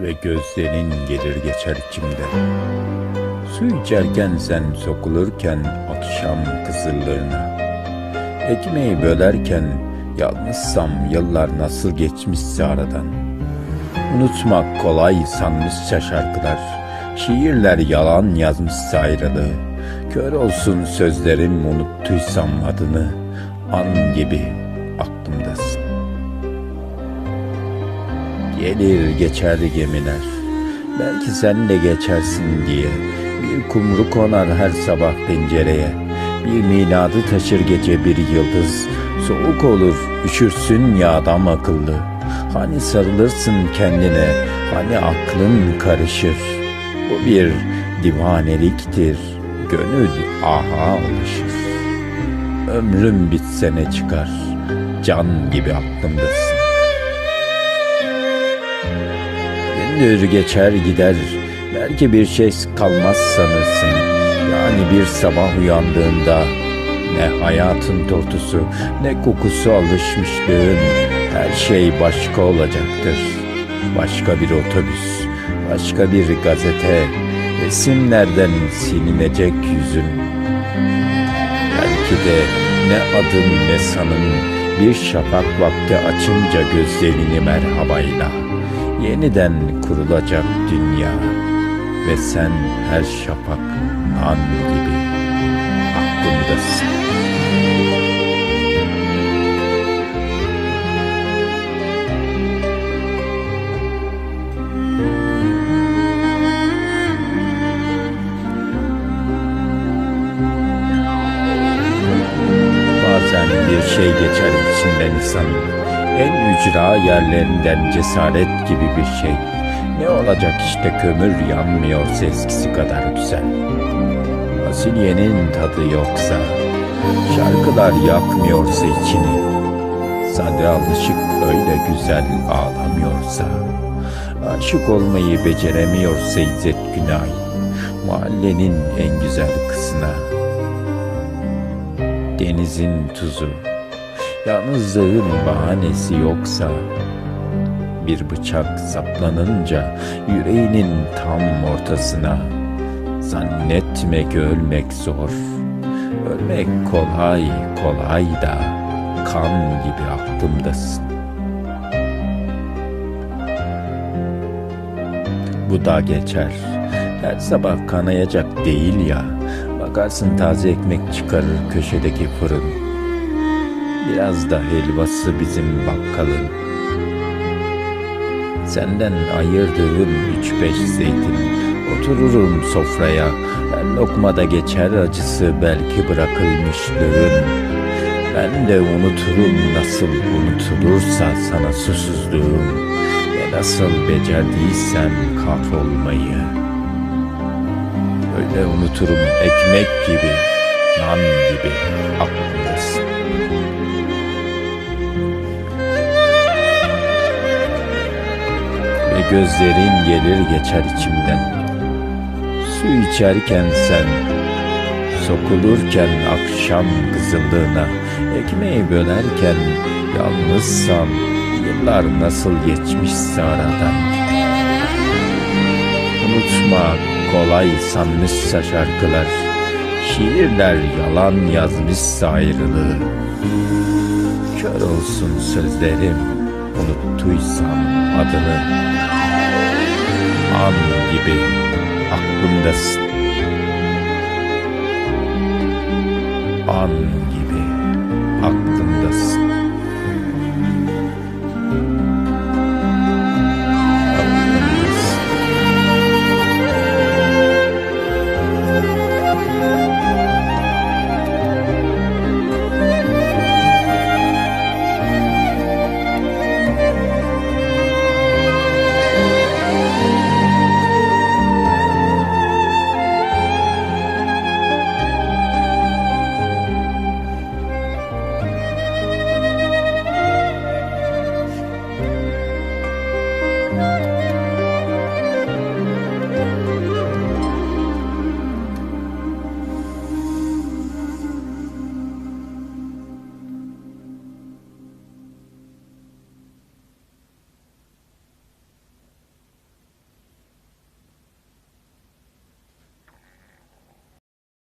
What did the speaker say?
ve gözlerin gelir geçer içimden. Su içerken sen sokulurken akşam kızıllığına. Ekmeği bölerken yalnızsam yıllar nasıl geçmişse aradan. Unutmak kolay sanmışça şarkılar, şiirler yalan yazmışsa ayrılığı. Kör olsun sözlerim unuttuysam adını, an gibi Gelir geçer gemiler, belki sen de geçersin diye. Bir kumru konar her sabah pencereye. Bir minadı taşır gece bir yıldız. Soğuk olur, üşürsün ya adam akıllı. Hani sarılırsın kendine, hani aklın karışır. Bu bir divaneliktir, gönül aha alışır. Ömrüm bitse ne çıkar, can gibi aklımdasın. Gündür geçer gider, belki bir şey kalmaz sanırsın. Yani bir sabah uyandığında ne hayatın tortusu ne kokusu alışmışlığın her şey başka olacaktır. Başka bir otobüs, başka bir gazete, resimlerden silinecek yüzün. Belki de ne adın ne sanın bir şafak vakti açınca gözlerini merhabayla yeniden kurulacak dünya ve sen her şafak an gibi aklımdasın. Bazen bir şey geçer içinden insanın. En ücra yerlerinden cesaret gibi bir şey. Ne olacak işte kömür yanmıyorsa eskisi kadar güzel. Fasulyenin tadı yoksa, şarkılar yakmıyorsa içini, sade alışık öyle güzel ağlamıyorsa, aşık olmayı beceremiyorsa İzzet Günay, mahallenin en güzel kızına, denizin tuzu, Yalnızlığın bahanesi yoksa bir bıçak saplanınca yüreğinin tam ortasına zannetme ki ölmek zor. Ölmek kolay kolay da kan gibi aklımdasın. Bu da geçer. Her sabah kanayacak değil ya. Bakarsın taze ekmek çıkarır köşedeki fırın. Biraz da helvası bizim bakkalın. Senden ayırdığım üç beş zeytin. Otururum sofraya. Her lokmada geçer acısı belki bırakılmışlığın. Ben de unuturum nasıl unutulursa sana susuzluğum. Ve nasıl becerdiysem kahrolmayı. Öyle unuturum ekmek gibi, nan gibi aklımdasın. Gözlerin gelir geçer içimden. Su içerken sen, sokulurken akşam kızıldığına, ekmeği bölerken yalnızsam yıllar nasıl geçmişse aradan. Unutma kolay sanmışsa şarkılar, şiirler yalan yazmışsa ayrılığı. Kör olsun sözlerim, unuttuysam adını an gibi aklımdasın